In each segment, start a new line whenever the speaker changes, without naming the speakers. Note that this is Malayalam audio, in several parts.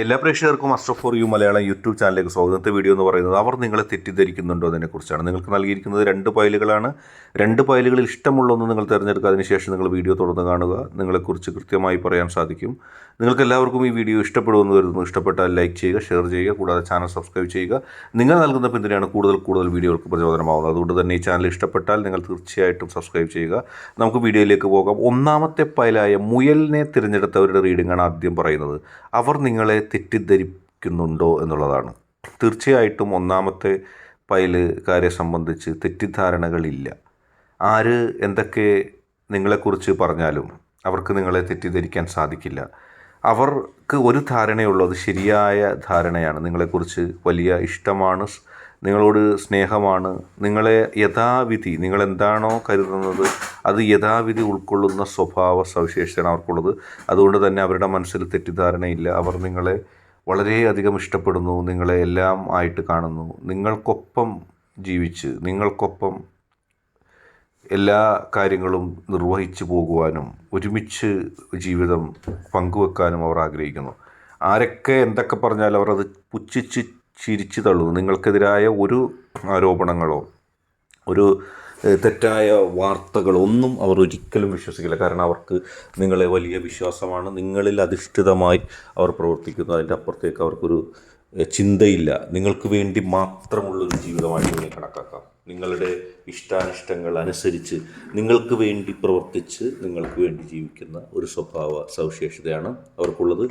എല്ലാ പ്രേക്ഷകർക്കും Aster for you Malayalam YouTube ചാനലിലേക്ക് സ്വാഗതത്തെ വീഡിയോ എന്ന് പറയുന്നത് അവർ നിങ്ങളെ തെറ്റിദ്ധരിക്കുന്നുണ്ടോ അതിനെക്കുറിച്ചാണ് നിങ്ങൾക്ക് നൽകിയിരിക്കുന്നത് രണ്ട് ഫയലുകളാണ് രണ്ട് ഫയലുകളിൽ ഇഷ്ടമുള്ളൊന്ന് നിങ്ങൾ തിരഞ്ഞെടുക്കുക. അതിനുശേഷം നിങ്ങൾ വീഡിയോ തുടർന്ന് കാണുക. നിങ്ങളെക്കുറിച്ച് കൃത്യമായി പറയാൻ സാധിക്കും. നിങ്ങൾക്ക് എല്ലാവർക്കും ഈ വീഡിയോ ഇഷ്ടപ്പെടുമെന്ന് കരുതുന്നു. ഇഷ്ടപ്പെട്ടാൽ ലൈക്ക് ചെയ്യുക ഷെയർ ചെയ്യുക കൂടാതെ ചാനൽ സബ്സ്ക്രൈബ് ചെയ്യുക. നിങ്ങൾ നൽകുന്ന പിന്തുണയാണ് കൂടുതൽ കൂടുതൽ വീഡിയോകൾക്ക് പ്രചോദനമാവുന്നത്. അതുകൊണ്ട് തന്നെ ഈ ചാനൽ ഇഷ്ടപ്പെട്ടാൽ നിങ്ങൾ തീർച്ചയായിട്ടും സബ്സ്ക്രൈബ് ചെയ്യുക. നമുക്ക് വീഡിയോയിലേക്ക് പോകാം. ഒന്നാമത്തെ ഫയലായ മുയലിനെ തിരഞ്ഞെടുത്തവരുടെ റീഡിംഗാണ് ആദ്യം പറയുന്നത്. അവർ നിങ്ങളെ തെറ്റിദ്ധരിക്കുന്നുണ്ടോ എന്നുള്ളതാണ്. തീർച്ചയായിട്ടും ഒന്നാമത്തെ ഫയലുകാരെ സംബന്ധിച്ച് തെറ്റിദ്ധാരണകളില്ല. ആര് എന്തൊക്കെ നിങ്ങളെക്കുറിച്ച് പറഞ്ഞാലും അവർക്ക് നിങ്ങളെ തെറ്റിദ്ധരിക്കാൻ സാധിക്കില്ല. അവർക്ക് ഒരു ധാരണയുള്ളത് ശരിയായ ധാരണയാണ്. നിങ്ങളെക്കുറിച്ച് വലിയ ഇഷ്ടമാണ് നിങ്ങളോട് സ്നേഹമാണ്. നിങ്ങളെ യഥാവിധി നിങ്ങൾ എന്താണോ കരുതുന്നത് അത് യഥാവിധി ഉൾക്കൊള്ളുന്ന സ്വഭാവ സവിശേഷതയാണ് അവർക്കുള്ളത്. അതുകൊണ്ട് തന്നെ അവരുടെ മനസ്സിൽ തെറ്റിദ്ധാരണയില്ല. അവർ നിങ്ങളെ വളരെയധികം ഇഷ്ടപ്പെടുന്നു. നിങ്ങളെ എല്ലാം ആയിട്ട് കാണുന്നു. നിങ്ങൾക്കൊപ്പം ജീവിച്ച് നിങ്ങൾക്കൊപ്പം എല്ലാ കാര്യങ്ങളും നിർവഹിച്ചു പോകുവാനും ഒരുമിച്ച് ജീവിതം പങ്കുവെക്കാനും അവർ ആഗ്രഹിക്കുന്നു. ആരൊക്കെ എന്തൊക്കെ പറഞ്ഞാലും അവർ അത് പുച്ഛിച്ച് ചിരിച്ചു തള്ളുന്നു. നിങ്ങൾക്കെതിരായ ഒരു ആരോപണങ്ങളോ ഒരു തെറ്റായ വാർത്തകളോ ഒന്നും അവർ ഒരിക്കലും വിശ്വസിക്കില്ല. കാരണം അവർക്ക് നിങ്ങളെ വലിയ വിശ്വാസമാണ്. നിങ്ങളിൽ അധിഷ്ഠിതമായി അവർ പ്രവർത്തിക്കുന്നു. അതിന്റെ അപ്പുറത്തേക്ക് അവർക്കൊരു ചിന്തയില്ല. നിങ്ങൾക്ക് വേണ്ടി മാത്രമുള്ളൊരു ജീവിതമായിട്ട് ഇതിനെ കണക്കാക്കാം. നിങ്ങളുടെ ഇഷ്ടാനിഷ്ടങ്ങൾ അനുസരിച്ച് നിങ്ങൾക്ക് വേണ്ടി പ്രവർത്തിച്ച് നിങ്ങൾക്ക് വേണ്ടി ജീവിക്കുന്ന ഒരു സ്വഭാവ സവിശേഷതയാണ് അവർക്കുള്ളത്.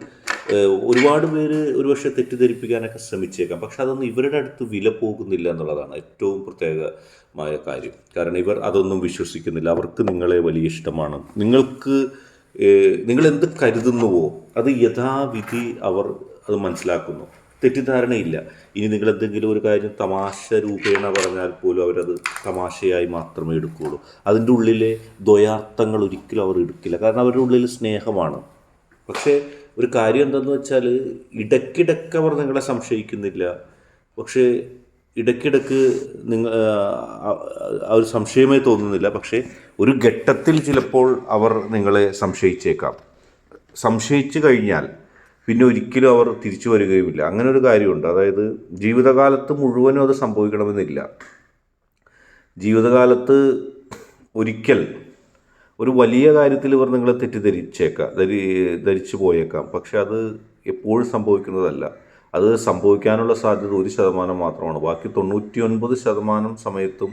ഒരുപാട് പേര് ഒരുപക്ഷെ തെറ്റിദ്ധരിപ്പിക്കാനൊക്കെ ശ്രമിച്ചേക്കാം. പക്ഷെ അതൊന്നും ഇവരുടെ അടുത്ത് വില പോകുന്നില്ല എന്നുള്ളതാണ് ഏറ്റവും പ്രത്യേകമായ കാര്യം. കാരണം ഇവർ അതൊന്നും വിശ്വസിക്കുന്നില്ല. അവർക്ക് നിങ്ങളെ വലിയ ഇഷ്ടമാണ്. നിങ്ങൾക്ക് നിങ്ങൾ എന്ത് കരുതുന്നുവോ അത് യഥാവിധി അവർ അത് മനസ്സിലാക്കുന്നു. തെറ്റിദ്ധാരണയില്ല. ഇനി നിങ്ങൾ എന്തെങ്കിലും ഒരു കാര്യം തമാശ രൂപേണ പറഞ്ഞാൽ പോലും അവരത് തമാശയായി മാത്രമേ എടുക്കുകയുള്ളൂ. അതിന്റെ ഉള്ളിലെ ദ്വയാർത്ഥങ്ങൾ ഒരിക്കലും അവർ എടുക്കില്ല. കാരണം അവരുടെ ഉള്ളിൽ സ്നേഹമാണ്. പക്ഷേ ഒരു കാര്യം എന്തെന്ന് വെച്ചാൽ ഇടയ്ക്കിടയ്ക്ക് അവർ നിങ്ങളെ സംശയിക്കുന്നില്ല. പക്ഷേ ഇടയ്ക്കിടയ്ക്ക് നിങ്ങൾ അവർ ഒരു സംശയമേ തോന്നുന്നില്ല. പക്ഷേ ഒരു ഘട്ടത്തിൽ ചിലപ്പോൾ അവർ നിങ്ങളെ സംശയിച്ചേക്കാം. സംശയിച്ചു കഴിഞ്ഞാൽ പിന്നെ ഒരിക്കലും അവർ തിരിച്ചു വരികയുമില്ല. അങ്ങനെ ഒരു കാര്യമുണ്ട്. അതായത് ജീവിതകാലത്ത് മുഴുവനും അത് സംഭവിക്കണമെന്നില്ല. ജീവിതകാലത്ത് ഒരിക്കൽ ഒരു വലിയ കാര്യത്തിൽ ഇവർ നിങ്ങളെ തെറ്റിദ്ധരിച്ചേക്കാം. ധരി ധരിച്ചു പോയേക്കാം. പക്ഷെ അത് എപ്പോഴും സംഭവിക്കുന്നതല്ല. അത് സംഭവിക്കാനുള്ള സാധ്യത ഒരു ശതമാനം മാത്രമാണ്. ബാക്കി തൊണ്ണൂറ്റി ഒൻപത് ശതമാനം സമയത്തും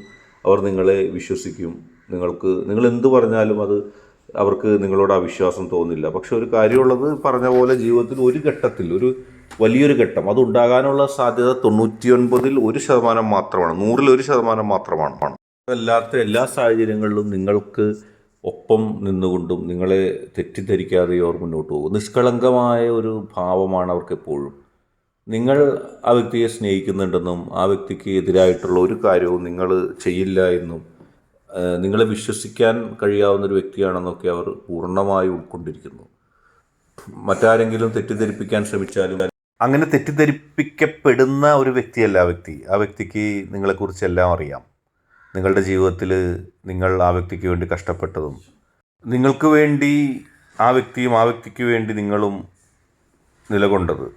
അവർ നിങ്ങളെ വിശ്വസിക്കും. നിങ്ങൾക്ക് നിങ്ങൾ എന്ത് പറഞ്ഞാലും അത് അവർക്ക് നിങ്ങളോട് ആ വിശ്വാസം തോന്നില്ല. പക്ഷെ ഒരു കാര്യമുള്ളത് പറഞ്ഞ പോലെ ജീവിതത്തിൽ ഒരു ഘട്ടത്തിൽ ഒരു വലിയൊരു ഘട്ടം. അതുണ്ടാകാനുള്ള സാധ്യത തൊണ്ണൂറ്റി ഒൻപതിൽ ഒരു ശതമാനം മാത്രമാണ്. നൂറിൽ ഒരു ശതമാനം മാത്രമാണ്. അല്ലാത്ത എല്ലാ സാഹചര്യങ്ങളിലും നിങ്ങൾക്ക് ഒപ്പം നിന്നുകൊണ്ടും നിങ്ങളെ തെറ്റിദ്ധരിക്കാതെ അവർ മുന്നോട്ട് പോകും. നിഷ്കളങ്കമായ ഒരു ഭാവമാണ് അവർക്ക് എപ്പോഴും നിങ്ങൾ ആ വ്യക്തിയെ സ്നേഹിക്കുന്നുണ്ടെന്നും ആ വ്യക്തിക്ക് എതിരായിട്ടുള്ള ഒരു കാര്യവും നിങ്ങൾ ചെയ്യില്ല എന്നും നിങ്ങളെ വിശ്വസിക്കാൻ കഴിയാവുന്ന ഒരു വ്യക്തിയാണെന്നൊക്കെ അവർ പൂർണമായി ഉൾക്കൊണ്ടിരിക്കുന്നു. മറ്റാരെങ്കിലും തെറ്റിദ്ധരിപ്പിക്കാൻ ശ്രമിച്ചാലും അങ്ങനെ തെറ്റിദ്ധരിപ്പിക്കപ്പെടുന്ന ഒരു വ്യക്തിയല്ല ആ വ്യക്തി. ആ വ്യക്തിക്ക് നിങ്ങളെക്കുറിച്ച് എല്ലാം അറിയാം. നിങ്ങളുടെ ജീവിതത്തിൽ നിങ്ങൾ ആ വ്യക്തിക്ക് വേണ്ടി കഷ്ടപ്പെട്ടതും നിങ്ങൾക്ക് വേണ്ടി ആ വ്യക്തിയും ആ വ്യക്തിക്ക് വേണ്ടി നിങ്ങളും നിലകൊണ്ടത്.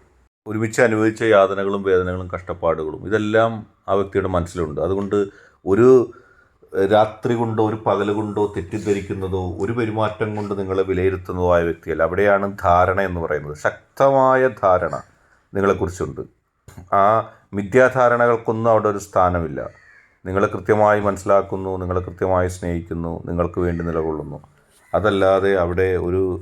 ഒരുമിച്ച് അനുഭവിച്ച യാതനകളും വേദനകളും കഷ്ടപ്പാടുകളും ഇതെല്ലാം ആ വ്യക്തിയുടെ മനസ്സിലുണ്ട്. അതുകൊണ്ട് ഒരു രാത്രി കൊണ്ടോ ഒരു പകൽ കൊണ്ടോ തെറ്റിദ്ധരിക്കുന്നതോ ഒരു പെരുമാറ്റം കൊണ്ട് നിങ്ങളെ വിലയിരുത്തുന്നതോ ആയ വ്യക്തിയല്ല. അവിടെയാണ് ധാരണ എന്ന് പറയുന്നത്. ശക്തമായ ധാരണ നിങ്ങളെക്കുറിച്ചുണ്ട്. ആ മിഥ്യാധാരണകൾക്കൊന്നും അവിടെ ഒരു സ്ഥാനമില്ല. നിങ്ങളെ കൃത്യമായി മനസ്സിലാക്കുന്നു നിങ്ങളെ കൃത്യമായി സ്നേഹിക്കുന്നു നിങ്ങൾക്ക് വേണ്ടി നിലകൊള്ളുന്നു. അതല്ലാതെ അവിടെ ഒരു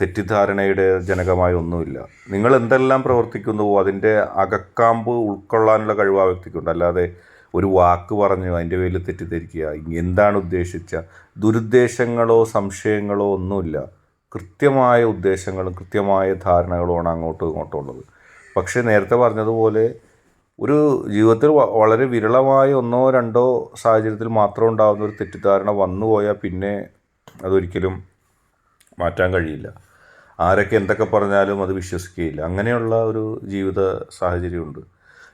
തെറ്റിദ്ധാരണയുടെ ജനകമായി ഒന്നുമില്ല. നിങ്ങൾ എന്തെല്ലാം പ്രവർത്തിക്കുന്നുവോ അതിന്റെ അകക്കാമ്പ് ഉൾക്കൊള്ളാനുള്ള കഴിവ് ആ വ്യക്തിക്കുണ്ട്. അല്ലാതെ ഒരു വാക്ക് പറഞ്ഞു അതിന്റെ പേരിൽ തെറ്റിദ്ധരിക്കുക. എന്താണ് ഉദ്ദേശിച്ച? ദുരുദ്ദേശങ്ങളോ സംശയങ്ങളോ ഒന്നുമില്ല. കൃത്യമായ ഉദ്ദേശങ്ങളും കൃത്യമായ ധാരണകളുമാണ് അങ്ങോട്ടും ഇങ്ങോട്ടും ഉള്ളത്. പക്ഷേ നേരത്തെ പറഞ്ഞതുപോലെ ഒരു ജീവിതത്തിൽ വളരെ വിരളമായ ഒന്നോ രണ്ടോ സാഹചര്യത്തിൽ മാത്രം ഉണ്ടാകുന്ന ഒരു തെറ്റിദ്ധാരണ വന്നുപോയാൽ പിന്നെ അതൊരിക്കലും മാറ്റാൻ കഴിയില്ല. ആരൊക്കെ എന്തൊക്കെ പറഞ്ഞാലും അത് വിശ്വസിക്കുകയില്ല. അങ്ങനെയുള്ള ഒരു ജീവിത സാഹചര്യമുണ്ട്.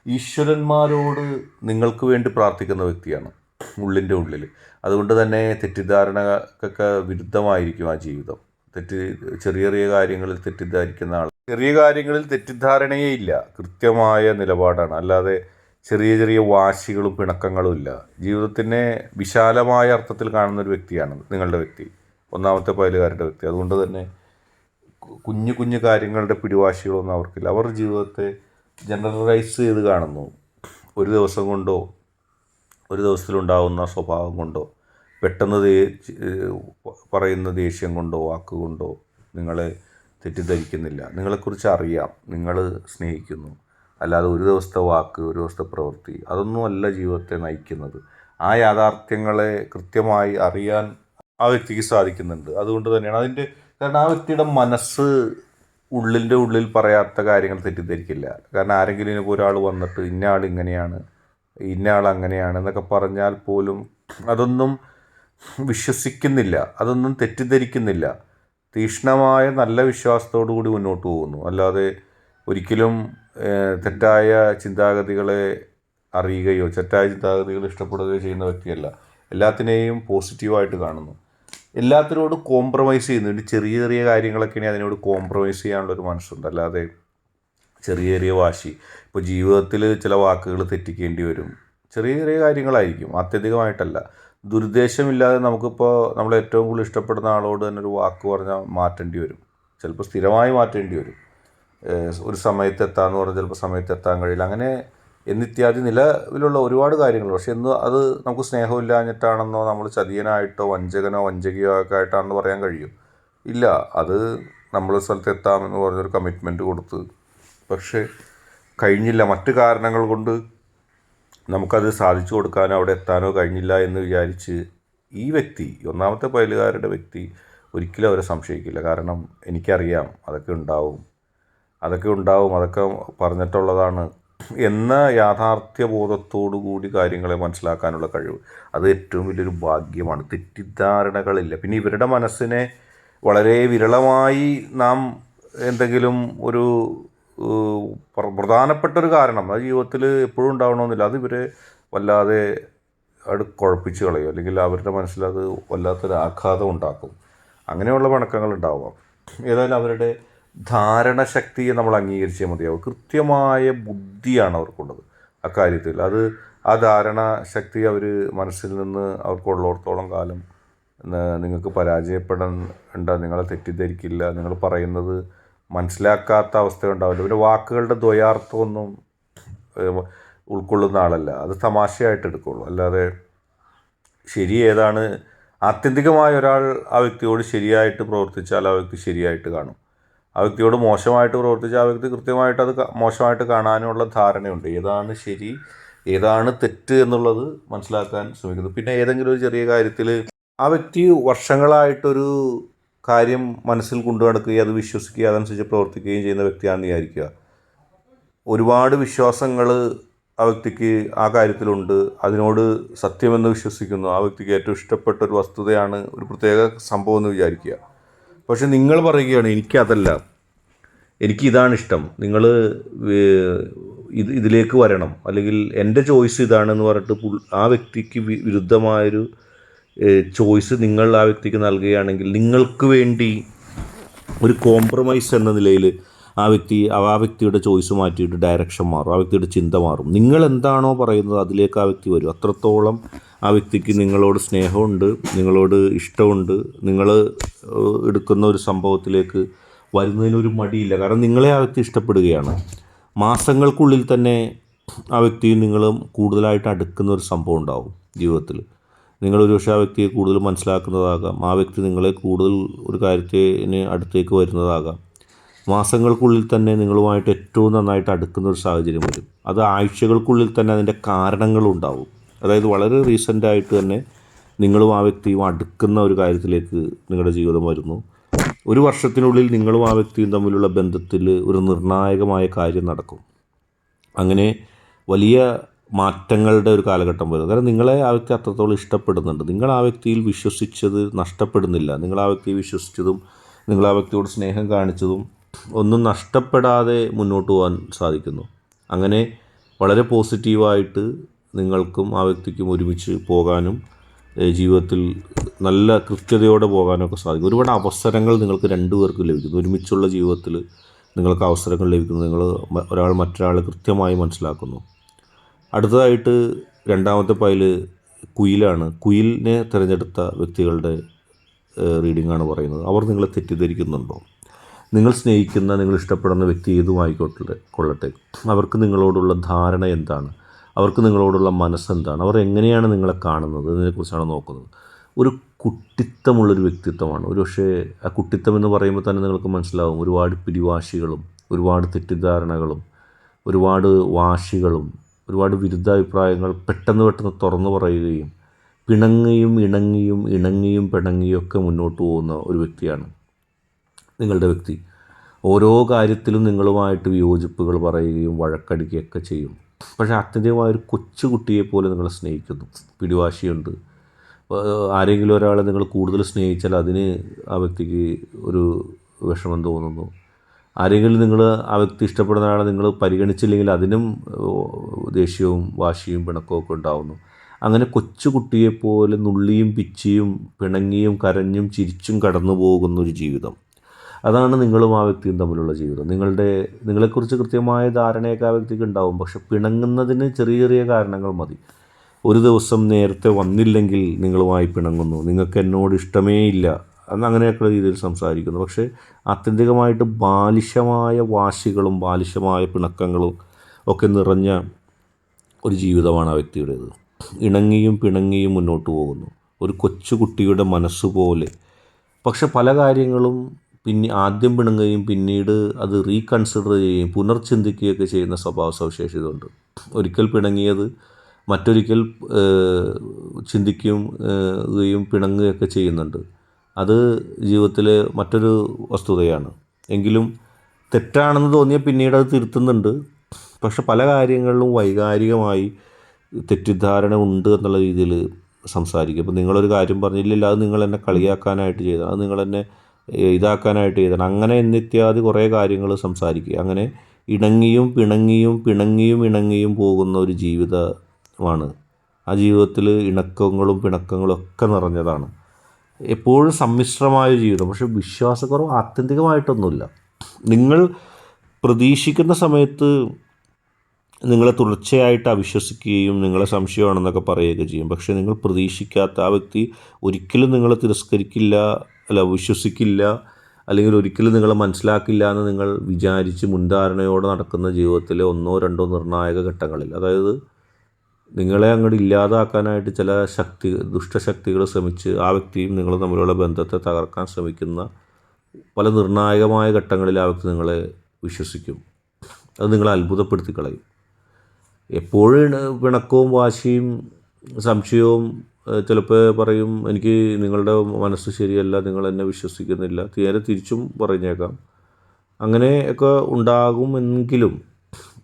ഈശ്വരന്മാരോട് നിങ്ങൾക്ക് വേണ്ടി പ്രാർത്ഥിക്കുന്ന വ്യക്തിയാണ് ഉള്ളിന്റെ ഉള്ളിൽ. അതുകൊണ്ട് തന്നെ തെറ്റിദ്ധാരണക്കൊക്കെ വിരുദ്ധമായിരിക്കും ആ ജീവിതം. തെറ്റി ചെറിയ ചെറിയ കാര്യങ്ങളിൽ തെറ്റിദ്ധരിക്കുന്ന ആൾ ചെറിയ കാര്യങ്ങളിൽ തെറ്റിദ്ധാരണയേ ഇല്ല. കൃത്യമായ നിലപാടാണ്. അല്ലാതെ ചെറിയ ചെറിയ വാശികളും പിണക്കങ്ങളും ഇല്ല. ജീവിതത്തിനെ വിശാലമായ അർത്ഥത്തിൽ കാണുന്ന ഒരു വ്യക്തിയാണ് നിങ്ങളുടെ വ്യക്തി. ഒന്നാമത്തെ പയലുകാരുടെ വ്യക്തി. അതുകൊണ്ട് തന്നെ കുഞ്ഞു കുഞ്ഞു കാര്യങ്ങളുടെ പിടിവാശികളൊന്നും അവർക്കില്ല. അവർ ജീവിതത്തെ ജനറലൈസ് ചെയ്ത് കാണുന്നു. ഒരു ദിവസം കൊണ്ടോ ഒരു ദിവസത്തിലുണ്ടാകുന്ന സ്വഭാവം കൊണ്ടോ പെട്ടെന്ന് പറയുന്ന ദേഷ്യം കൊണ്ടോ വാക്കുകൊണ്ടോ നിങ്ങളെ തെറ്റിദ്ധരിക്കുന്നില്ല. നിങ്ങളെക്കുറിച്ച് അറിയാം. നിങ്ങൾ സ്നേഹിക്കുന്നു. അല്ലാതെ ഒരു ദിവസത്തെ വാക്ക് ഒരു ദിവസത്തെ പ്രവൃത്തി അതൊന്നുമല്ല ജീവിതത്തെ നയിക്കുന്നത്. ആ യാഥാർത്ഥ്യങ്ങളെ കൃത്യമായി അറിയാൻ ആ വ്യക്തിക്ക് സാധിക്കുന്നുണ്ട്. അതുകൊണ്ട് തന്നെയാണ് അതിന്റെ കാരണം ആ വ്യക്തിയുടെ മനസ്സ് ഉള്ളിന്റെ ഉള്ളിൽ പറയാത്ത കാര്യങ്ങൾ തെറ്റിദ്ധരിക്കില്ല. കാരണം ആരെങ്കിലും ഇനി ഒരാൾ വന്നിട്ട് ഇന്ന ആൾ ഇങ്ങനെയാണ് ഇന്ന ആൾ അങ്ങനെയാണ് എന്നൊക്കെ പറഞ്ഞാൽ പോലും അതൊന്നും വിശ്വസിക്കുന്നില്ല അതൊന്നും തെറ്റിദ്ധരിക്കുന്നില്ല. തീക്ഷ്ണമായ നല്ല വിശ്വാസത്തോടു കൂടി മുന്നോട്ട് പോകുന്നു. അല്ലാതെ ഒരിക്കലും തെറ്റായ ചിന്താഗതികളെ അറിയുകയോ തെറ്റായ ചിന്താഗതികൾ ഇഷ്ടപ്പെടുകയോ ചെയ്യുന്ന വ്യക്തിയല്ല. എല്ലാത്തിനെയും പോസിറ്റീവായിട്ട് കാണുന്നു. എല്ലാത്തിനോടും കോംപ്രമൈസ് ചെയ്യുന്നുണ്ട് ചെറിയ ചെറിയ കാര്യങ്ങളൊക്കെയാണ് അതിനോട് കോംപ്രമൈസ് ചെയ്യാനുള്ള ഒരു മനസ്സുണ്ട്. അല്ലാതെ ചെറിയ ചെറിയ വാശി. ഇപ്പോൾ ജീവിതത്തിൽ ചില വാക്കുകൾ തെറ്റിക്കേണ്ടി വരും. ചെറിയ ചെറിയ കാര്യങ്ങളായിരിക്കും. അത്യധികമായിട്ടല്ല ദുരുദ്ദേശമില്ലാതെ നമുക്കിപ്പോൾ നമ്മൾ ഏറ്റവും കൂടുതൽ ഇഷ്ടപ്പെടുന്ന ആളോട് തന്നെ ഒരു വാക്ക് പറഞ്ഞാൽ മാറ്റേണ്ടി വരും. ചിലപ്പോൾ സ്ഥിരമായി മാറ്റേണ്ടി വരും. ഒരു സമയത്ത് എത്താമെന്ന് പറഞ്ഞാൽ ചിലപ്പോൾ സമയത്ത് എത്താൻ കഴിയില്ല. അങ്ങനെ എന്നിത്യാദി നിലവിലുള്ള ഒരുപാട് കാര്യങ്ങൾ. പക്ഷേ എന്ന് അത് നമുക്ക് സ്നേഹമില്ലാഞ്ഞിട്ടാണെന്നോ നമ്മൾ ചതിയനായിട്ടോ വഞ്ചകനോ വഞ്ചകിയോ ഒക്കെ ആയിട്ടാണെന്ന് പറയാൻ കഴിയും. ഇല്ല അത് നമ്മൾ സ്ഥലത്ത് എത്താമെന്ന് പറഞ്ഞൊരു കമ്മിറ്റ്മെന്റ് കൊടുത്ത്. പക്ഷേ കഴിഞ്ഞില്ല. മറ്റു കാരണങ്ങൾ കൊണ്ട് നമുക്കത് സാധിച്ചു കൊടുക്കാനോ അവിടെ എത്താനോ കഴിഞ്ഞില്ല എന്ന് വിചാരിച്ച് ഈ വ്യക്തി ഒന്നാമത്തെ പയലുകാരുടെ വ്യക്തി ഒരിക്കലും അവരെ സംശയിക്കില്ല. കാരണം എനിക്കറിയാം അതൊക്കെ ഉണ്ടാവും. അതൊക്കെ ഉണ്ടാവും. അതൊക്കെ പറഞ്ഞിട്ടുള്ളതാണ് എന്ന യാഥാർത്ഥ്യ ബോധത്തോടു കൂടി കാര്യങ്ങളെ മനസ്സിലാക്കാനുള്ള കഴിവ്. അത് ഏറ്റവും വലിയൊരു ഭാഗ്യമാണ്. തെറ്റിദ്ധാരണകളില്ല. പിന്നെ ഇവരുടെ മനസ്സിനെ വളരെ വിരളമായി നാം എന്തെങ്കിലും ഒരു പ്രധാനപ്പെട്ട ഒരു കാരണം അത് ജീവിതത്തിൽ എപ്പോഴും ഉണ്ടാവണമെന്നില്ല. അത് ഇവരെ വല്ലാതെ അത് കുഴപ്പിച്ച് കളയും. അല്ലെങ്കിൽ അവരുടെ മനസ്സിൽ അത് വല്ലാത്തൊരു ആഘാതം ഉണ്ടാക്കും. അങ്ങനെയുള്ള പണക്കങ്ങൾ ഉണ്ടാവാം ഏതായാലും അവരുടെ ധാരണശക്തിയെ നമ്മൾ അംഗീകരിച്ചേ മതിയാവും കൃത്യമായ ബുദ്ധിയാണ് അവർക്കുള്ളത്. അക്കാര്യത്തിൽ അത് ആ ധാരണ ശക്തി അവർ മനസ്സിൽ നിന്ന് അവർക്കുള്ളിടത്തോളം കാലം നിങ്ങൾക്ക് പരാജയപ്പെടേണ്ട നിങ്ങളെ തെറ്റിദ്ധരിക്കില്ല നിങ്ങൾ പറയുന്നത് മനസ്സിലാക്കാത്ത അവസ്ഥ ഉണ്ടാവില്ല പിന്നെ വാക്കുകളുടെ ദ്വയാർത്ഥമൊന്നും ഉൾക്കൊള്ളുന്ന ആളല്ല. അത് തമാശയായിട്ട് എടുക്കുള്ളൂ. അല്ലാതെ ശരി ഏതാണ് ആത്യന്തികമായ ഒരാൾ ആ വ്യക്തിയോട് ശരിയായിട്ട് പ്രവർത്തിച്ചാൽ ആ വ്യക്തി ശരിയായിട്ട് കാണും. ആ വ്യക്തിയോട് മോശമായിട്ട് പ്രവർത്തിച്ച് ആ വ്യക്തി കൃത്യമായിട്ട് അത് മോശമായിട്ട് കാണാനുള്ള ധാരണയുണ്ട്. ഏതാണ് ശരി ഏതാണ് തെറ്റ് എന്നുള്ളത് മനസ്സിലാക്കാൻ ശ്രമിക്കുന്നു. പിന്നെ ഏതെങ്കിലും ഒരു ചെറിയ കാര്യത്തിൽ ആ വ്യക്തി വർഷങ്ങളായിട്ടൊരു കാര്യം മനസ്സിൽ കൊണ്ടു നടക്കുകയും അത് വിശ്വസിക്കുകയും അതനുസരിച്ച് പ്രവർത്തിക്കുകയും ചെയ്യുന്ന വ്യക്തിയാണെന്ന് വിചാരിക്കുക. ഒരുപാട് വിശ്വാസങ്ങൾ ആ വ്യക്തിക്ക് ആ കാര്യത്തിലുണ്ട്. അതിനോട് സത്യമെന്ന് വിശ്വസിക്കുന്നു. ആ വ്യക്തിക്ക് ഏറ്റവും ഇഷ്ടപ്പെട്ട ഒരു വസ്തുതയാണ് ഒരു പ്രത്യേക സംഭവം എന്ന് വിചാരിക്കുക. പക്ഷെ നിങ്ങൾ പറയുകയാണ് എനിക്കതല്ല. എനിക്ക് ഇതാണ് ഇഷ്ടം. നിങ്ങൾ ഇത് ഇതിലേക്ക് വരണം. അല്ലെങ്കിൽ എന്റെ ചോയ്സ് ഇതാണെന്ന് പറഞ്ഞിട്ട് ആ വ്യക്തിക്ക് വിരുദ്ധമായൊരു ചോയ്സ് നിങ്ങൾ ആ വ്യക്തിക്ക് നൽകുകയാണെങ്കിൽ നിങ്ങൾക്ക് വേണ്ടി ഒരു കോംപ്രമൈസ് എന്ന നിലയിൽ ആ വ്യക്തി ആ വ്യക്തിയുടെ ചോയ്സ് മാറ്റിയിട്ട് ഡയറക്ഷൻ മാറും. ആ വ്യക്തിയുടെ ചിന്ത മാറും. നിങ്ങൾ എന്താണോ പറയുന്നത് അതിലേക്ക് ആ വ്യക്തി വരും. അത്രത്തോളം ആ വ്യക്തിക്ക് നിങ്ങളോട് സ്നേഹമുണ്ട് നിങ്ങളോട് ഇഷ്ടമുണ്ട് നിങ്ങൾ എടുക്കുന്ന ഒരു സംഭവത്തിലേക്ക് വരുന്നതിനൊരു മടിയില്ല. കാരണം നിങ്ങളെ ആ വ്യക്തി ഇഷ്ടപ്പെടുകയാണ്. മാസങ്ങൾക്കുള്ളിൽ തന്നെ ആ വ്യക്തിയും നിങ്ങളും കൂടുതലായിട്ട് അടുക്കുന്ന ഒരു സംഭവം ഉണ്ടാവും ജീവിതത്തിൽ നിങ്ങൾ ഒരു പക്ഷേ ആ വ്യക്തിയെ കൂടുതൽ മനസ്സിലാക്കുന്നതാകാം ആ വ്യക്തി നിങ്ങളെ കൂടുതൽ ഒരു കാര്യത്തിന് അടുത്തേക്ക് വരുന്നതാകാം. മാസങ്ങൾക്കുള്ളിൽ തന്നെ നിങ്ങളുമായിട്ട് ഏറ്റവും നന്നായിട്ട് അടുക്കുന്ന ഒരു സാഹചര്യം വരും. അത് ആഴ്ചകൾക്കുള്ളിൽ തന്നെ അതിന്റെ കാരണങ്ങളുണ്ടാവും. അതായത് വളരെ റീസെന്റായിട്ട് തന്നെ നിങ്ങളും ആ വ്യക്തിയും അടുക്കുന്ന ഒരു കാര്യത്തിലേക്ക് നിങ്ങളുടെ ജീവിതം വരുന്നു. ഒരു വർഷത്തിനുള്ളിൽ നിങ്ങളും ആ വ്യക്തിയും തമ്മിലുള്ള ബന്ധത്തിൽ ഒരു നിർണായകമായ കാര്യം നടക്കും. അങ്ങനെ വലിയ മാറ്റങ്ങളുടെ ഒരു കാലഘട്ടം വരും കാരണം നിങ്ങളെ ആ വ്യക്തി അത്രത്തോളം ഇഷ്ടപ്പെടുന്നുണ്ട്. നിങ്ങൾ ആ വ്യക്തിയിൽ വിശ്വസിച്ചത് നഷ്ടപ്പെടുന്നില്ല. നിങ്ങൾ ആ വ്യക്തിയെ വിശ്വസിച്ചതും നിങ്ങൾ ആ വ്യക്തിയോട് സ്നേഹം കാണിച്ചതും ഒന്നും നഷ്ടപ്പെടാതെ മുന്നോട്ട് പോകാൻ സാധിക്കുന്നു. അങ്ങനെ വളരെ പോസിറ്റീവായിട്ട് നിങ്ങൾക്കും ആ വ്യക്തിക്കും ഒരുമിച്ച് പോകാനും ജീവിതത്തിൽ നല്ല കൃത്യതയോടെ പോകാനൊക്കെ സാധിക്കും. ഒരുപാട് അവസരങ്ങൾ നിങ്ങൾക്ക് രണ്ടുപേർക്കും ലഭിക്കുന്നു. ഒരുമിച്ചുള്ള ജീവിതത്തിൽ നിങ്ങൾക്ക് അവസരങ്ങൾ ലഭിക്കുന്നു. നിങ്ങൾ ഒരാൾ മറ്റൊരാൾ കൃത്യമായി മനസ്സിലാക്കുന്നു. അടുത്തതായിട്ട് രണ്ടാമത്തെ പൈൽ കുയിലാണ്. കുയിലിനെ തിരഞ്ഞെടുത്ത വ്യക്തികളുടെ റീഡിംഗ് ആണ് പറയുന്നത്. അവർ നിങ്ങളെ തെറ്റിദ്ധരിക്കുന്നുണ്ടോ? നിങ്ങൾ സ്നേഹിക്കുന്ന നിങ്ങൾ ഇഷ്ടപ്പെടുന്ന വ്യക്തി ഏതുമായിക്കോട്ടെ കൊള്ളട്ടെ. അവർക്ക് നിങ്ങളോടുള്ള ധാരണ എന്താണ്? അവർക്ക് നിങ്ങളോടുള്ള മനസ്സെന്താണ്? അവർ എങ്ങനെയാണ് നിങ്ങളെ കാണുന്നത്? ഇതിനെക്കുറിച്ചാണ് നോക്കുന്നത്. ഒരു കുട്ടിത്തമുള്ളൊരു വ്യക്തിത്വമാണ്. ഒരു പക്ഷേ ആ കുട്ടിത്തം എന്ന് പറയുമ്പോൾ തന്നെ നിങ്ങൾക്ക് മനസ്സിലാവും. ഒരുപാട് പിടിവാശികളും ഒരുപാട് തെറ്റിദ്ധാരണകളും ഒരുപാട് വാശികളും ഒരുപാട് വിരുദ്ധാഭിപ്രായങ്ങൾ പെട്ടെന്ന് പെട്ടെന്ന് തുറന്നു പറയുകയും പിണങ്ങിയും ഇണങ്ങിയും ഇണങ്ങിയും പിണങ്ങിയും ഒക്കെ മുന്നോട്ട് പോകുന്ന ഒരു വ്യക്തിയാണ് നിങ്ങളുടെ വ്യക്തി. ഓരോ കാര്യത്തിലും നിങ്ങളുമായിട്ട് വിയോജിപ്പുകൾ പറയുകയും വഴക്കടിക്കുകയൊക്കെ ചെയ്യും. പക്ഷേ ആത്യന്തികമായൊരു കൊച്ചു കുട്ടിയെ പോലെ നിങ്ങൾ സ്നേഹിക്കുന്നു. പിടിവാശിയുണ്ട്. ആരെങ്കിലും ഒരാളെ നിങ്ങൾ കൂടുതൽ സ്നേഹിച്ചാൽ അതിന് ആ വ്യക്തിക്ക് ഒരു വിഷമം തോന്നുന്നു. ആരെങ്കിലും നിങ്ങൾ ആ വ്യക്തി ഇഷ്ടപ്പെടുന്ന ആളെ നിങ്ങൾ പരിഗണിച്ചില്ലെങ്കിൽ അതിനും ദേഷ്യവും വാശിയും പിണക്കമൊക്കെ ഉണ്ടാവുന്നു. അങ്ങനെ കൊച്ചു കുട്ടിയെപ്പോലെ നുള്ളിയും പിച്ചിയും പിണങ്ങിയും കരഞ്ഞും ചിരിച്ചും കടന്നു പോകുന്നൊരു ജീവിതം. അതാണ് നിങ്ങളും ആ വ്യക്തിയും തമ്മിലുള്ള ജീവിതം. നിങ്ങളുടെ നിങ്ങളെക്കുറിച്ച് കൃത്യമായ ധാരണയൊക്കെ ആ വ്യക്തിക്ക് ഉണ്ടാവും. പക്ഷെ പിണങ്ങുന്നതിന് ചെറിയ ചെറിയ കാരണങ്ങൾ മതി. ഒരു ദിവസം നേരത്തെ വന്നില്ലെങ്കിൽ നിങ്ങളുമായി പിണങ്ങുന്നു. നിങ്ങൾക്ക് എന്നോട് ഇഷ്ടമേ ഇല്ല. അന്ന് അങ്ങനെയൊക്കെയുള്ള രീതിയിൽ സംസാരിക്കുന്നു. പക്ഷേ ആത്യന്തികമായിട്ട് ബാലിശമായ വാശികളും ബാലിശമായ പിണക്കങ്ങളും ഒക്കെ നിറഞ്ഞ ഒരു ജീവിതമാണ് ആ വ്യക്തിയുടേത്. ഇണങ്ങിയും പിണങ്ങിയും മുന്നോട്ട് പോകുന്നു. ഒരു കൊച്ചുകുട്ടിയുടെ മനസ്സുപോലെ. പക്ഷെ പല കാര്യങ്ങളും പിന്നെ ആദ്യം പിണങ്ങുകയും പിന്നീട് അത് റീകൺസിഡർ ചെയ്യുകയും പുനർചിന്തിക്കുകയൊക്കെ ചെയ്യുന്ന സ്വഭാവ സവിശേഷത ഉണ്ട് ഒരിക്കൽ പിണങ്ങിയത് മറ്റൊരിക്കൽ ചിന്തിക്കുകയും പിണങ്ങുകയൊക്കെ ചെയ്യുന്നുണ്ട്. അത് ജീവിതത്തിലെ മറ്റൊരു വസ്തുതയാണ്. എങ്കിലും തെറ്റാണെന്ന് തോന്നിയാൽ പിന്നീട് അത് തിരുത്തുന്നുണ്ട്. പക്ഷെ പല കാര്യങ്ങളിലും വൈകാരികമായി തെറ്റിദ്ധാരണ ഉണ്ട് എന്നുള്ള രീതിയിൽ സംസാരിക്കും. അപ്പോൾ നിങ്ങളൊരു കാര്യം പറഞ്ഞില്ല അത് നിങ്ങൾ എന്നെ കളിയാക്കാനായിട്ട് ചെയ്താൽ അത് നിങ്ങൾ എന്നെ ഇതാക്കാനായിട്ട് ചെയ്താണ് അങ്ങനെ എന്നിത്യാദി കുറേ കാര്യങ്ങൾ സംസാരിക്കുക. അങ്ങനെ ഇണങ്ങിയും പിണങ്ങിയും പിണങ്ങിയും ഇണങ്ങിയും പോകുന്ന ഒരു ജീവിതമാണ്. ആ ജീവിതത്തിൽ ഇണക്കങ്ങളും പിണക്കങ്ങളും ഒക്കെ നിറഞ്ഞതാണ്. എപ്പോഴും സമ്മിശ്രമായ ജീവിതം. പക്ഷെ വിശ്വാസക്കുറവ് ആത്യന്തികമായിട്ടൊന്നുമില്ല. നിങ്ങൾ പ്രതീക്ഷിക്കുന്ന സമയത്ത് നിങ്ങളെ തുടർച്ചയായിട്ട് അവിശ്വസിക്കുകയും നിങ്ങളെ സംശയമാണെന്നൊക്കെ പറയുകയൊക്കെ ചെയ്യും. പക്ഷേ നിങ്ങൾ പ്രതീക്ഷിക്കാത്ത ആ വ്യക്തി ഒരിക്കലും നിങ്ങളെ തിരസ്കരിക്കില്ല അല്ല വിശ്വസിക്കില്ല അല്ലെങ്കിൽ ഒരിക്കലും നിങ്ങൾ മനസ്സിലാക്കില്ല എന്ന് നിങ്ങൾ വിചാരിച്ച് മുൻധാരണയോടെ നടക്കുന്ന ജീവിതത്തിലെ ഒന്നോ രണ്ടോ നിർണായക ഘട്ടങ്ങളിൽ. അതായത് നിങ്ങളെ അങ്ങോട്ട് ഇല്ലാതാക്കാനായിട്ട് ചില ശക്തി ദുഷ്ടശക്തികൾ ശ്രമിച്ച് ആ വ്യക്തിയും നിങ്ങൾ തമ്മിലുള്ള ബന്ധത്തെ തകർക്കാൻ ശ്രമിക്കുന്ന പല നിർണായകമായ ഘട്ടങ്ങളിൽ ആ വ്യക്തി നിങ്ങളെ വിശ്വസിക്കും. അത് നിങ്ങളെ അത്ഭുതപ്പെടുത്തി കളയും എപ്പോഴും പിണക്കവും വാശിയും സംശയവും ചിലപ്പോൾ പറയും എനിക്ക് നിങ്ങളുടെ മനസ്സ് ശരിയല്ല നിങ്ങൾ എന്നെ വിശ്വസിക്കുന്നില്ല. നേരെ തിരിച്ചും പറഞ്ഞേക്കാം. അങ്ങനെയൊക്കെ ഉണ്ടാകുമെങ്കിലും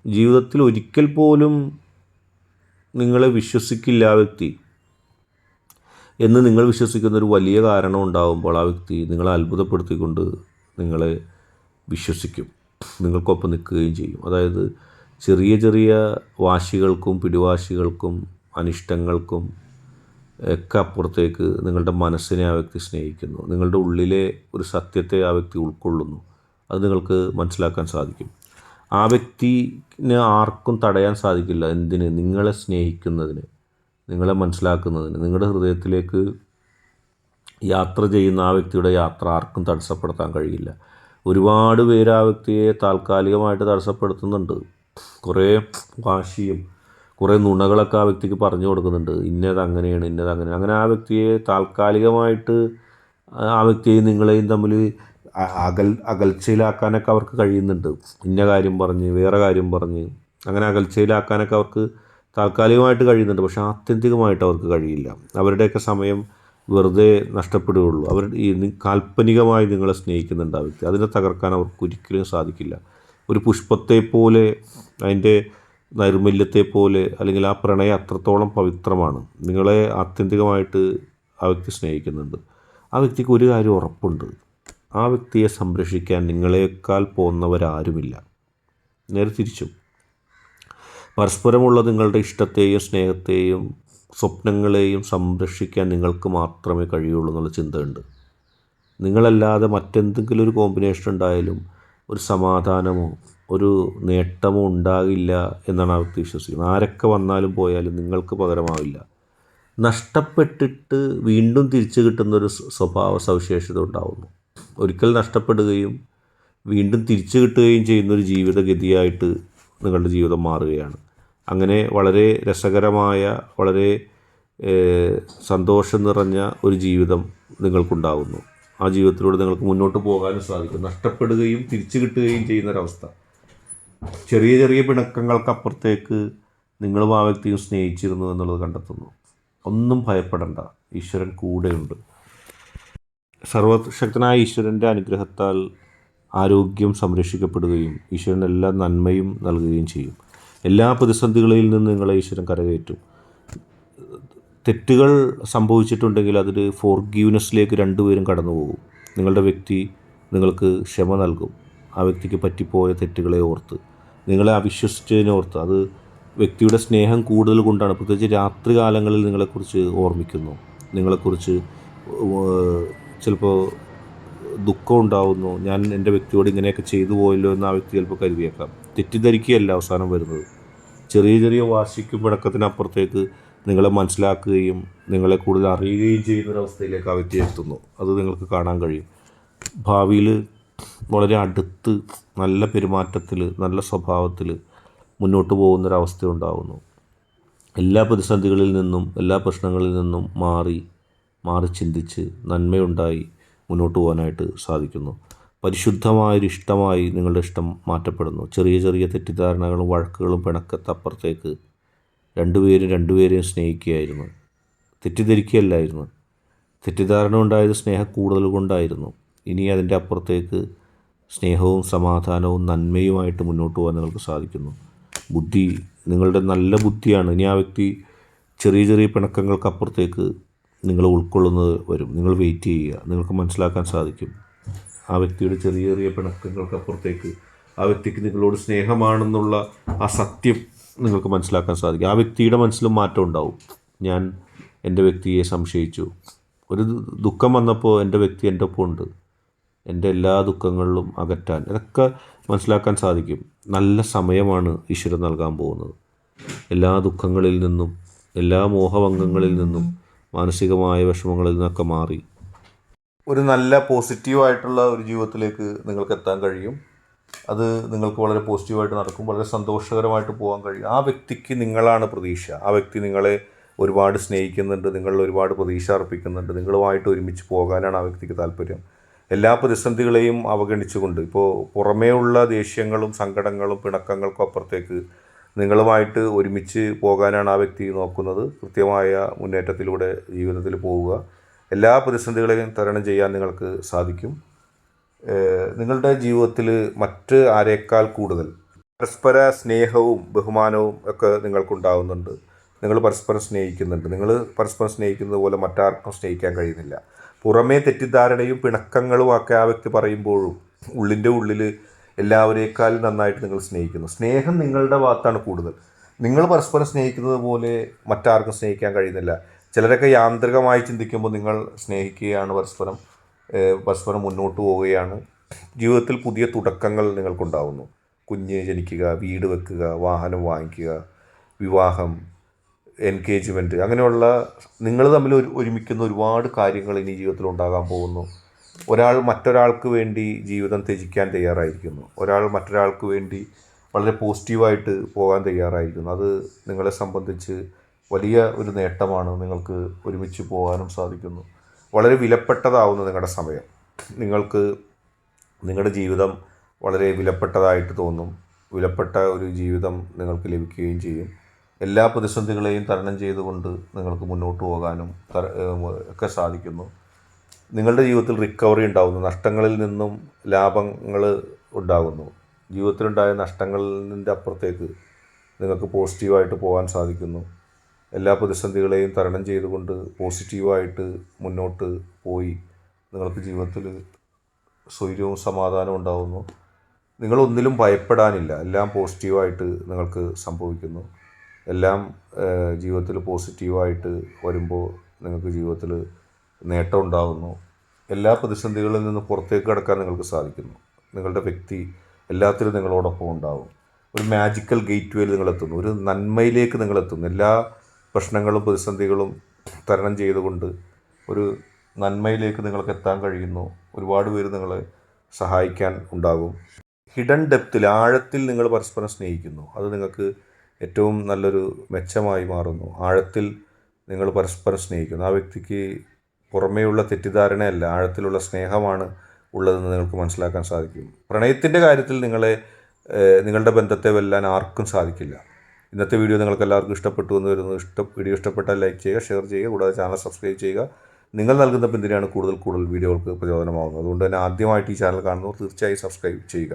ജീവിതത്തിൽ ഒരിക്കൽ പോലും നിങ്ങളെ വിശ്വസിക്കില്ല ആ വ്യക്തി. എന്ന് നിങ്ങൾ വിശ്വസിക്കുന്ന ഒരു വലിയ കാരണം ഉണ്ടാകുമ്പോൾ ആ വ്യക്തി നിങ്ങളെ അത്ഭുതപ്പെടുത്തിക്കൊണ്ട് നിങ്ങളെ വിശ്വസിക്കും. നിങ്ങൾക്കൊപ്പം നിൽക്കുകയും ചെയ്യും. അതായത് ചെറിയ ചെറിയ വാശികൾക്കും പിടിവാശികൾക്കും അനിഷ്ടങ്ങൾക്കും ഒക്കെ അപ്പുറത്തേക്ക് നിങ്ങളുടെ മനസ്സിനെ ആ വ്യക്തി സ്നേഹിക്കുന്നു. നിങ്ങളുടെ ഉള്ളിലെ ഒരു സത്യത്തെ ആ വ്യക്തി ഉൾക്കൊള്ളുന്നു. അത് നിങ്ങൾക്ക് മനസ്സിലാക്കാൻ സാധിക്കും. ആ വ്യക്തിനെ ആർക്കും തടയാൻ സാധിക്കില്ല. എന്തിന്? നിങ്ങളെ സ്നേഹിക്കുന്നതിന് നിങ്ങളെ മനസ്സിലാക്കുന്നതിന്. നിങ്ങളുടെ ഹൃദയത്തിലേക്ക് യാത്ര ചെയ്യുന്ന ആ വ്യക്തിയുടെ യാത്ര ആർക്കും തടസ്സപ്പെടുത്താൻ കഴിയില്ല. ഒരുപാട് പേര് ആ വ്യക്തിയെ താൽക്കാലികമായിട്ട് തടസ്സപ്പെടുത്തുന്നുണ്ട്. കുറേ വാശിയും കുറേ നുണകളൊക്കെ ആ വ്യക്തിക്ക് പറഞ്ഞു കൊടുക്കുന്നുണ്ട്. ഇന്നത് അങ്ങനെയാണ് ഇന്നത് അങ്ങനെ. അങ്ങനെ ആ വ്യക്തിയെ താൽക്കാലികമായിട്ട് ആ വ്യക്തിയെയും നിങ്ങളെയും തമ്മിൽ അകൽ അകൽച്ചയിലാക്കാനൊക്കെ അവർക്ക് കഴിയുന്നുണ്ട്. ഇന്ന കാര്യം പറഞ്ഞ് വേറെ കാര്യം പറഞ്ഞ് അങ്ങനെ അകൽച്ചയിലാക്കാനൊക്കെ അവർക്ക് താൽക്കാലികമായിട്ട് കഴിയുന്നുണ്ട്. പക്ഷേ ആത്യന്തികമായിട്ട് അവർക്ക് കഴിയില്ല. അവരുടെയൊക്കെ സമയം വെറുതെ നഷ്ടപ്പെടുകയുള്ളൂ. അവർ ഈ കാൽപ്പനികമായി നിങ്ങളെ സ്നേഹിക്കുന്നുണ്ട് ആ വ്യക്തി. അതിനെ തകർക്കാൻ അവർക്ക് ഒരിക്കലും സാധിക്കില്ല. ഒരു പുഷ്പത്തെ പോലെ അതിന്റെ നൈർമല്യത്തെ പോലെ അല്ലെങ്കിൽ ആ പ്രണയം അത്രത്തോളം പവിത്രമാണ്. നിങ്ങളെ ആത്യന്തികമായിട്ട് ആ വ്യക്തി സ്നേഹിക്കുന്നുണ്ട്. ആ വ്യക്തിക്ക് ഒരു കാര്യം ഉറപ്പുണ്ട്. ആ വ്യക്തിയെ സംരക്ഷിക്കാൻ നിങ്ങളെക്കാൾ പോകുന്നവരാരുമില്ല നേരെ തിരിച്ചും. പരസ്പരമുള്ള നിങ്ങളുടെ ഇഷ്ടത്തെയും സ്നേഹത്തെയും സ്വപ്നങ്ങളെയും സംരക്ഷിക്കാൻ നിങ്ങൾക്ക് മാത്രമേ കഴിയുള്ളൂ എന്നുള്ള ചിന്തയുണ്ട്. നിങ്ങളല്ലാതെ മറ്റെന്തെങ്കിലും ഒരു കോമ്പിനേഷൻ ഉണ്ടായാലും ഒരു സമാധാനമോ ഒരു നേട്ടമോ ഉണ്ടാകില്ല എന്നാണ് അവർ വിശ്വസിക്കുന്നത്. ആരൊക്കെ വന്നാലും പോയാലും നിങ്ങൾക്ക് പകരമാവില്ല. നഷ്ടപ്പെട്ടിട്ട് വീണ്ടും തിരിച്ചു കിട്ടുന്നൊരു സ്വ- സ്വഭാവ സവിശേഷത ഉണ്ടാവുന്നു. ഒരിക്കൽ നഷ്ടപ്പെടുകയും വീണ്ടും തിരിച്ചു കിട്ടുകയും ചെയ്യുന്നൊരു ജീവിതഗതിയായിട്ട് നിങ്ങളുടെ ജീവിതം മാറുകയാണ്. അങ്ങനെ വളരെ രസകരമായ വളരെ സന്തോഷം നിറഞ്ഞ ഒരു ജീവിതം നിങ്ങൾക്കുണ്ടാകുന്നു ആ ജീവിതത്തിലൂടെ നിങ്ങൾക്ക് മുന്നോട്ട് പോകാനും സാധിക്കും. നഷ്ടപ്പെടുകയും തിരിച്ചു കിട്ടുകയും ചെയ്യുന്നൊരവസ്ഥ. ചെറിയ ചെറിയ പിണക്കങ്ങൾക്കപ്പുറത്തേക്ക് നിങ്ങളും ആ വ്യക്തിയും സ്നേഹിച്ചിരുന്നു എന്നുള്ളത് കണ്ടെത്തുന്നു. ഒന്നും ഭയപ്പെടണ്ട. ഈശ്വരൻ കൂടെയുണ്ട്. സർവശക്തനായ ഈശ്വരന്റെ അനുഗ്രഹത്താൽ ആരോഗ്യം സംരക്ഷിക്കപ്പെടുകയും ഈശ്വരൻ എല്ലാ നന്മയും നൽകുകയും ചെയ്യും. എല്ലാ പ്രതിസന്ധികളിൽ നിന്നും നിങ്ങളെ ഈശ്വരൻ കരകയറ്റും. തെറ്റുകൾ സംഭവിച്ചിട്ടുണ്ടെങ്കിൽ അതിൽ ഫോർഗീവ്നെസ്സിലേക്ക് രണ്ടുപേരും കടന്നു പോകും നിങ്ങളുടെ വ്യക്തി നിങ്ങൾക്ക് ക്ഷമ നൽകും. ആ വ്യക്തിക്ക് പറ്റിപ്പോയ തെറ്റുകളെ ഓർത്ത് നിങ്ങളെ അവിശ്വസിച്ചതിനെ ഓർത്ത് അത് വ്യക്തിയുടെ സ്നേഹം കൂടുതൽ കൊണ്ടാണ്. പ്രത്യേകിച്ച് രാത്രി കാലങ്ങളിൽ നിങ്ങളെക്കുറിച്ച് ഓർമ്മിക്കുന്നു. നിങ്ങളെക്കുറിച്ച് ചിലപ്പോൾ ദുഃഖം ഉണ്ടാവുന്നു. ഞാൻ എന്റെ വ്യക്തിയോട് ഇങ്ങനെയൊക്കെ ചെയ്തു പോയല്ലോ എന്ന് ആ വ്യക്തി ചിലപ്പോൾ കരുതിയേക്കാം. തെറ്റിദ്ധരിക്കുകയല്ല അവസാനം വരുന്നത്. ചെറിയ ചെറിയ വാശിക്കും പിടക്കത്തിനപ്പുറത്തേക്ക് നിങ്ങളെ മനസ്സിലാക്കുകയും നിങ്ങളെ കൂടുതൽ അറിയുകയും ചെയ്യുന്ന ഒരവസ്ഥയിലേക്ക് ആ വ്യക്തി എത്തുന്നു. അത് നിങ്ങൾക്ക് കാണാൻ കഴിയും. ഭാവിയിൽ വളരെ അടുത്ത് നല്ല പെരുമാറ്റത്തിൽ നല്ല സ്വഭാവത്തിൽ മുന്നോട്ട് പോകുന്നൊരവസ്ഥ ഉണ്ടാകുന്നു എല്ലാ പ്രതിസന്ധികളിൽ നിന്നും എല്ലാ പ്രശ്നങ്ങളിൽ നിന്നും മാറി മാറി ചിന്തിച്ച് നന്മയുണ്ടായി മുന്നോട്ട് പോകാനായിട്ട് സാധിക്കുന്നു. പരിശുദ്ധമായൊരു ഇഷ്ടമായി നിങ്ങളുടെ ഇഷ്ടം മാറ്റപ്പെടുന്നു. ചെറിയ ചെറിയ തെറ്റിദ്ധാരണകളും വഴക്കുകളും പിണക്കത്തപ്പുറത്തേക്ക് രണ്ടുപേരും രണ്ടുപേരെയും സ്നേഹിക്കുകയായിരുന്നു. തെറ്റിദ്ധരിക്കുകയല്ലായിരുന്നു. തെറ്റിദ്ധാരണ ഉണ്ടായത് സ്നേഹം കൂടുതൽ കൊണ്ടായിരുന്നു. ഇനി അതിന്റെ അപ്പുറത്തേക്ക് സ്നേഹവും സമാധാനവും നന്മയുമായിട്ട് മുന്നോട്ട് പോകാൻ നിങ്ങൾക്ക് സാധിക്കുന്നു. ബുദ്ധി നിങ്ങളുടെ നല്ല ബുദ്ധിയാണ്. ഇനി ആ വ്യക്തി ചെറിയ ചെറിയ പിണക്കങ്ങൾക്കപ്പുറത്തേക്ക് നിങ്ങൾ ഉൾക്കൊള്ളുന്നത് വരും. നിങ്ങൾ വെയിറ്റ് ചെയ്യുക. നിങ്ങൾക്ക് മനസ്സിലാക്കാൻ സാധിക്കും. ആ വ്യക്തിയുടെ ചെറിയ ചെറിയ പിണക്കങ്ങൾക്കപ്പുറത്തേക്ക് ആ വ്യക്തിക്ക് നിങ്ങളോട് സ്നേഹമാണെന്നുള്ള ആ സത്യം നിങ്ങൾക്ക് മനസ്സിലാക്കാൻ സാധിക്കും. ആ വ്യക്തിയുടെ മനസ്സിലും മാറ്റം ഉണ്ടാവും. ഞാൻ എന്റെ വ്യക്തിയെ സംശയിച്ചു. ഒരു ദുഃഖം വന്നപ്പോൾ എന്റെ വ്യക്തി എന്റെ ഒപ്പം ഉണ്ട് എന്റെ എല്ലാ ദുഃഖങ്ങളിലും അകറ്റാൻ. ഇതൊക്കെ മനസ്സിലാക്കാൻ സാധിക്കും. നല്ല സമയമാണ് ഈശ്വരൻ നൽകാൻ പോകുന്നത്. എല്ലാ ദുഃഖങ്ങളിൽ നിന്നും എല്ലാ മോഹഭംഗങ്ങളിൽ നിന്നും മാനസികമായ വിഷമങ്ങളിൽ നിന്നൊക്കെ മാറി. ഒരു നല്ല പോസിറ്റീവായിട്ടുള്ള ഒരു ജീവിതത്തിലേക്ക് നിങ്ങൾക്ക് എത്താൻ കഴിയും. അത് നിങ്ങൾക്ക് വളരെ പോസിറ്റീവായിട്ട് നടക്കും വളരെ സന്തോഷകരമായിട്ട് പോകാൻ കഴിയും. ആ വ്യക്തിക്ക് നിങ്ങളാണ് പ്രതീക്ഷ. ആ വ്യക്തി നിങ്ങളെ ഒരുപാട് സ്നേഹിക്കുന്നുണ്ട് നിങ്ങളിൽ ഒരുപാട് പ്രതീക്ഷ അർപ്പിക്കുന്നുണ്ട് നിങ്ങളുമായിട്ട് ഒരുമിച്ച് പോകാനാണ് ആ വ്യക്തിക്ക് താല്പര്യം. എല്ലാ പ്രതിസന്ധികളെയും അവഗണിച്ചുകൊണ്ട് ഇപ്പോൾ പുറമേ ഉള്ള ദേഷ്യങ്ങളും സങ്കടങ്ങളും പിണക്കങ്ങൾക്കും അപ്പുറത്തേക്ക് നിങ്ങളുമായിട്ട് ഒരുമിച്ച് പോകാനാണ് ആ വ്യക്തി നോക്കുന്നത്. കൃത്യമായ മുന്നേറ്റത്തിലൂടെ ജീവിതത്തിൽ പോവുക. എല്ലാ പ്രതിസന്ധികളെയും തരണം ചെയ്യാൻ നിങ്ങൾക്ക് സാധിക്കും. നിങ്ങളുടെ ജീവിതത്തിൽ മറ്റ് ആരേക്കാൾ കൂടുതൽ? പരസ്പര സ്നേഹവും ബഹുമാനവും ഒക്കെ നിങ്ങൾക്കുണ്ടാകുന്നുണ്ട് നിങ്ങൾ പരസ്പരം സ്നേഹിക്കുന്നുണ്ട്. നിങ്ങൾ പരസ്പരം സ്നേഹിക്കുന്നത് പോലെ മറ്റാർക്കും സ്നേഹിക്കാൻ കഴിയുന്നില്ല. പുറമേ തെറ്റിദ്ധാരണയും പിണക്കങ്ങളും ഒക്കെ ആ വ്യക്തി പറയുമ്പോഴും ഉള്ളിന്റെ ഉള്ളിൽ എല്ലാവരേക്കാൾ നന്നായിട്ട് നിങ്ങൾ സ്നേഹിക്കുന്നു. സ്നേഹം നിങ്ങളുടെ ഭാഗത്താണ് കൂടുതൽ. നിങ്ങൾ പരസ്പരം സ്നേഹിക്കുന്നത് പോലെ മറ്റാർക്കും സ്നേഹിക്കാൻ കഴിയുന്നില്ല. ചിലരൊക്കെ യാന്ത്രികമായി ചിന്തിക്കുമ്പോൾ നിങ്ങൾ സ്നേഹിക്കുകയാണ് പരസ്പരം പരസ്പരം മുന്നോട്ട് പോവുകയാണ്. ജീവിതത്തിൽ പുതിയ തുടക്കങ്ങൾ നിങ്ങൾക്കുണ്ടാവുന്നു. കുഞ്ഞ് ജനിക്കുക വീട് വെക്കുക വാഹനം വാങ്ങിക്കുക വിവാഹം എൻഗേജ്മെന്റ് അങ്ങനെയുള്ള നിങ്ങൾ തമ്മിൽ ഒരു ഒരുമിക്കുന്ന ഒരുപാട് കാര്യങ്ങൾ ഇനി ജീവിതത്തിൽ ഉണ്ടാകാൻ പോകുന്നു. ഒരാൾ മറ്റൊരാൾക്ക് വേണ്ടി ജീവിതം ത്യജിക്കാൻ തയ്യാറായിരിക്കുന്നു. ഒരാൾ മറ്റൊരാൾക്ക് വേണ്ടി വളരെ പോസിറ്റീവായിട്ട് പോകാൻ തയ്യാറായിരിക്കുന്നു. അത് നിങ്ങളെ സംബന്ധിച്ച് വലിയ ഒരു നേട്ടമാണ് നിങ്ങൾക്ക് ഒരുമിച്ച് പോകാനും സാധിക്കുന്നു. വളരെ വിലപ്പെട്ടതാവുന്നു നിങ്ങളുടെ സമയം. നിങ്ങൾക്ക് നിങ്ങളുടെ ജീവിതം വളരെ വിലപ്പെട്ടതായിട്ട് തോന്നും. വിലപ്പെട്ട ഒരു ജീവിതം നിങ്ങൾക്ക് ലഭിക്കുകയും ചെയ്യും. എല്ലാ പ്രതിസന്ധികളെയും തരണം ചെയ്തുകൊണ്ട് നിങ്ങൾക്ക് മുന്നോട്ട് പോകാനും ഒക്കെ സാധിക്കുന്നു. നിങ്ങളുടെ ജീവിതത്തിൽ റിക്കവറി ഉണ്ടാകുന്നു നഷ്ടങ്ങളിൽ നിന്നും ലാഭങ്ങൾ ഉണ്ടാകുന്നു. ജീവിതത്തിലുണ്ടായ നഷ്ടങ്ങളിന്റെ അപ്പുറത്തേക്ക് നിങ്ങൾക്ക് പോസിറ്റീവായിട്ട് പോകാൻ സാധിക്കുന്നു. എല്ലാ പ്രതിസന്ധികളെയും തരണം ചെയ്തുകൊണ്ട് പോസിറ്റീവായിട്ട് മുന്നോട്ട് പോയി നിങ്ങൾക്ക് ജീവിതത്തിൽ സ്വൈര്യവും സമാധാനവും ഉണ്ടാകുന്നു നിങ്ങളൊന്നിലും ഭയപ്പെടാനില്ല. എല്ലാം പോസിറ്റീവായിട്ട് നിങ്ങൾക്ക് സംഭവിക്കുന്നു. എല്ലാം ജീവിതത്തിൽ പോസിറ്റീവായിട്ട് വരുമ്പോൾ നിങ്ങൾക്ക് ജീവിതത്തിൽ നേട്ടം ഉണ്ടാകുന്നു. എല്ലാ പ്രതിസന്ധികളിൽ നിന്ന് പുറത്തേക്ക് കടക്കാൻ നിങ്ങൾക്ക് സാധിക്കുന്നു. നിങ്ങളുടെ വ്യക്തി എല്ലാത്തിലും നിങ്ങളോടൊപ്പം ഉണ്ടാവും. ഒരു മാജിക്കൽ ഗേറ്റ് വേയിൽ നിങ്ങളെത്തുന്നു ഒരു നന്മയിലേക്ക് നിങ്ങളെത്തുന്നു എല്ലാ പ്രശ്നങ്ങളും പ്രതിസന്ധികളും തരണം ചെയ്തുകൊണ്ട് ഒരു നന്മയിലേക്ക് നിങ്ങൾക്ക് എത്താൻ കഴിയുന്നു. ഒരുപാട് പേര് നിങ്ങളെ സഹായിക്കാൻ ഉണ്ടാകും. ഹിഡൻ ഡെപ്തിൽ ആഴത്തിൽ നിങ്ങൾ പരസ്പരം സ്നേഹിക്കുന്നു. അത് നിങ്ങൾക്ക് ഏറ്റവും നല്ലൊരു മെച്ചമായി മാറുന്നു. ആഴത്തിൽ നിങ്ങൾ പരസ്പരം സ്നേഹിക്കുന്നു. ആ വ്യക്തിക്ക് പുറമേയുള്ള തെറ്റിദ്ധാരണയല്ല ആഴത്തിലുള്ള സ്നേഹമാണ് ഉള്ളതെന്ന് നിങ്ങൾക്ക് മനസ്സിലാക്കാൻ സാധിക്കും. പ്രണയത്തിന്റെ കാര്യത്തിൽ നിങ്ങളെ നിങ്ങളുടെ ബന്ധത്തെ വെല്ലാൻ ആർക്കും സാധിക്കില്ല. ഇന്നത്തെ വീഡിയോ നിങ്ങൾക്ക് എല്ലാവർക്കും ഇഷ്ടപ്പെട്ടു എന്ന് വരുന്നു. ഇഷ്ടം വീഡിയോ ഇഷ്ടപ്പെട്ടാൽ ലൈക്ക് ചെയ്യുക ഷെയർ ചെയ്യുക കൂടാതെ ചാനൽ സബ്സ്ക്രൈബ് ചെയ്യുക. നിങ്ങൾ നൽകുന്ന പിന്തുണയാണ് കൂടുതൽ കൂടുതൽ വീഡിയോകൾക്ക് പ്രചോദനമാകുന്നത് അതുകൊണ്ട് തന്നെ ആദ്യമായിട്ട് ഈ ചാനൽ കാണുന്നവർ തീർച്ചയായും സബ്സ്ക്രൈബ് ചെയ്യുക.